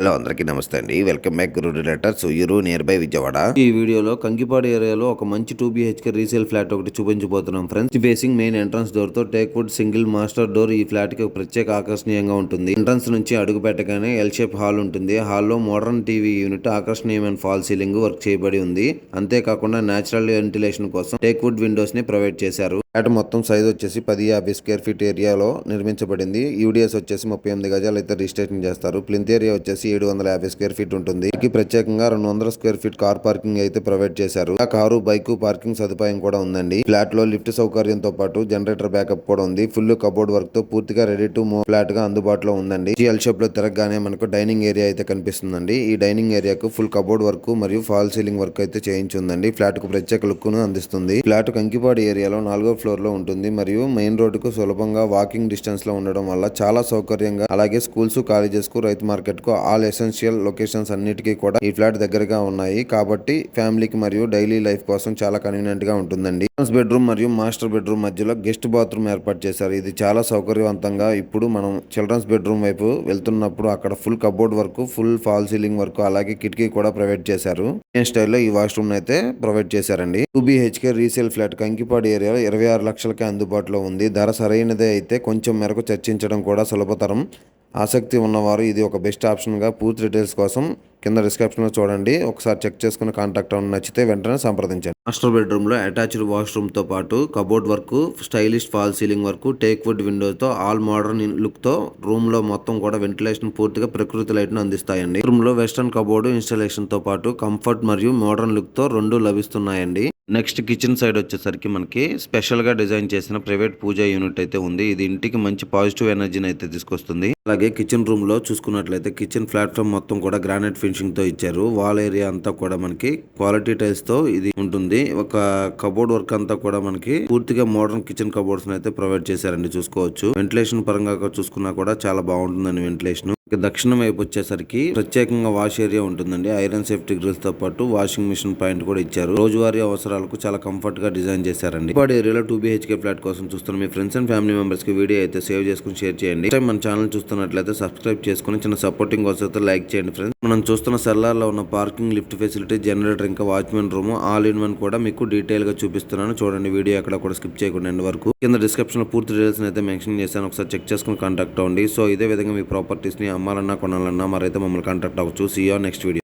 Hello అందరికీ నమస్తే అండి. Welcome back Guru realtors. Uyyuru near by Vijayawada. ఈ వీడియోలో కంకిపాడు ఏరియాలో ఒక మంచి టూ బిహెచ్కే రీసేల్ ఫ్లాట్ ఒకటి చూపించబోతున్నాం friends facing main entrance డోర్తో teak wood single master door ఈ ఫ్లాట్కి ప్రత్యేక ఆకర్షణీయంగా ఉంటుంది. ఎంట్రన్స్ నుంచి అడుగు పెట్టగానే ఎల్ షేప్ హాల్ ఉంటుంది. హాల్లో మోడర్న్ టీవీ యూనిట్ ఆకర్షణీయమైన ఫాల్ సీలింగ్ వర్క్ చేయబడి ఉంది. అంతేకాకుండా నేచురల్ వెంటిలేషన్ కోసం టేక్ వుడ్ విండోస్ని ప్రొవైడ్ చేశారు. ఫ్లాట్ మొత్తం సైజ్ వచ్చేసి పది యాభై స్క్వేర్ ఫీట్ ఏరియాలో నిర్మించబడింది. యూడిఎస్ వచ్చేసి ముప్పై ఎనిమిది గజాలు అయితే రిజిస్ట్రేషన్ చేస్తారు. ప్లింత్ ఏరియా వచ్చేసి ఏడు వందల యాభై స్క్వేర్ ఫీట్ ఉంటుంది. దీనికి ప్రత్యేకంగా రెండు వందల స్క్వేర్ ఫీట్ కార్ పార్కింగ్ అయితే ప్రొవైడ్ చేశారు. ఆ కారు బైక్ పార్కింగ్ సదుపాయం కూడా ఉందండి. ఫ్లాట్లో లిఫ్ట్ సౌకర్యంతో పాటు జనరేటర్ బ్యాకప్ కూడా ఉంది. ఫుల్ కబోర్డ్ వర్క్తో పూర్తిగా రెడీ టు మూవ్ ఫ్లాట్గా అందుబాటులో ఉందండి. జిఎల్ షాప్లో తిరగగానే మనకు డైనింగ్ ఏరియా అయితే కనిపిస్తుందండి. ఈ డైనింగ్ ఏరియాకు ఫుల్ కబోర్డ్ వర్క్ మరియు ఫాల్ సీలింగ్ వర్క్ అయితే చేయించి ఉందండి ఫ్లాట్కు ప్రత్యేక లుక్ను అందిస్తుంది. ఫ్లాట్ కంకిపాడు ఏరియాలో నాలుగో ఫ్లోర్లో ఉంటుంది. మరియు మెయిన్ రోడ్డుకు సులభంగా వాకింగ్ డిస్టెన్స్లో ఉండడం వల్ల చాలా సౌకర్యంగా అలాగే స్కూల్స్ కాలేజెస్కు రైతు మార్కెట్కు ఆల్ ఎసెన్షియల్ లొకేషన్స్ అన్నిటికీ కూడా ఈ ఫ్లాట్ దగ్గరగా ఉన్నాయి. కాబట్టి ఫ్యామిలీకి మరియు డైలీ లైఫ్ కోసం చాలా కన్వీనియంట్గా ఉంటుందండి. బెడ్రూమ్ మరియు మాస్టర్ బెడ్రూమ్ మధ్యలో గెస్ట్ బాత్రూమ్ ఏర్పాటు చేశారు. ఇది చాలా సౌకర్యవంతంగా ఇప్పుడు మనం చిల్డ్రన్స్ బెడ్రూమ్ వైపు వెళ్తున్నప్పుడు అక్కడ full cupboard work full fall ceiling work అలాగే కిటికీ కూడా ప్రొవైడ్ చేశారు. స్టైల్లో ఈ వాష్రూమ్ అయితే ప్రొవైడ్ చేశారండి. Two BHK resale flat Kankipadu ఏరియాలో ఇరవై ఆరు లక్షలకే అందుబాటులో ఉంది. ధర సరైనదే అయితే కొంచెం మేరకు చర్చించడం కూడా సులభతరం. ఆసక్తి ఉన్నవారు ఇది ఒక బెస్ట్ ఆప్షన్గా పూర్తి డీటెయిల్స్ కోసం కింద డిస్క్రిప్షన్లో చూడండి. ఒకసారి చెక్ చేసుకుని కాంటాక్ట్ అవ్వడం. నచ్చితే వెంటనే సంప్రదించండి. మాస్టర్ బెడ్రూమ్లో అటాచ్డ్ వాష్రూమ్తో పాటు cupboard work stylish fall ceiling work teak wood విండోతో all modern లుక్తో రూమ్లో మొత్తం కూడా వెంటిలేషన్ పూర్తిగా ప్రకృతి లైట్ను అందిస్తాయండి. రూమ్లో వెస్టర్న్ కబోర్డు ఇన్స్టాలేషన్తో పాటు కంఫర్ట్ మరియు మోడర్న్ లుక్తో రెండు లభిస్తున్నాయండి. నెక్స్ట్ కిచెన్ సైడ్ వచ్చేసరికి మనకి స్పెషల్గా డిజైన్ చేసిన ప్రైవేట్ పూజా యూనిట్ అయితే ఉంది. ఇది ఇంటికి మంచి పాజిటివ్ ఎనర్జీని అయితే తీసుకొస్తుంది. అలాగే కిచెన్ రూమ్లో చూసుకున్నట్లయితే కిచెన్ ప్లాట్ఫామ్ మొత్తం కూడా గ్రానైట్ ఫినిషింగ్తో ఇచ్చారు. వాల్ ఏరియా అంతా కూడా మనకి క్వాలిటీ టైల్స్తో ఇది ఉంటుంది. ఒక కబోర్డ్ వర్క్ అంతా కూడా మనకి పూర్తిగా మోడర్న్ కిచెన్ కబోర్డ్స్ అయితే ప్రొవైడ్ చేశారండి చూసుకోవచ్చు. వెంటిలేషన్ పరంగా చూసుకున్నా కూడా చాలా బాగుంటుందండి వెంటిలేషన్ దక్షిణం వైపు వచ్చేసరికి ప్రత్యేకంగా వాష్ ఏరియా ఉంటుందండి. ఐరన్ సేఫ్టీ గ్రిల్స్తో పాటు వాషింగ్ మిషన్ పాయింట్ కూడా ఇచ్చారు. రోజువారీ అవసరాలకు చాలా కంఫర్ట్గా డిజైన్ చేశారండి. ఇప్పటి ఏరియాలో టూ బిహెచ్కే ఫ్లాట్ కోసం చూస్తున్న మీ ఫ్రెండ్స్ అండ్ ఫ్యామిలీ మెంబర్స్కి వీడియో అయితే సేవ్ చేసుకుని షేర్ చేయండి. మన ఛానల్ చూస్తున్నట్లయితే సబ్స్క్రైబ్ చేసుకుని చిన్న సపోర్టింగ్ వస్తే లైక్ చేయండి ఫ్రెండ్స్ మనం చూస్తున్న సెల్లార్లో ఉన్న పార్కింగ్ లిఫ్ట్ ఫెసిలిటీ జనరేటర్ ఇంకా watchmen room all in one కూడా మీకు డీటెయిల్గా చూపిస్తున్నాను. చూడండి వీడియో అక్కడ కూడా స్కిప్ చేయకుండా ఎండ్ వరకు. కింద డిస్క్రిప్షన్లో పూర్తి డీటెయిల్స్ అయితే మెన్షన్ చేశాను. ఒకసారి చెక్ చేసుకుని కాంటాక్ట్ అవ్వండి. సో ఇదే విధంగా మీ ప్రాపర్టీస్ని అమ్మాలన్నా కొనాలన్నా మరైతే మమ్మల్ని కాంటాక్ట్ అవ్వచ్చు. See next video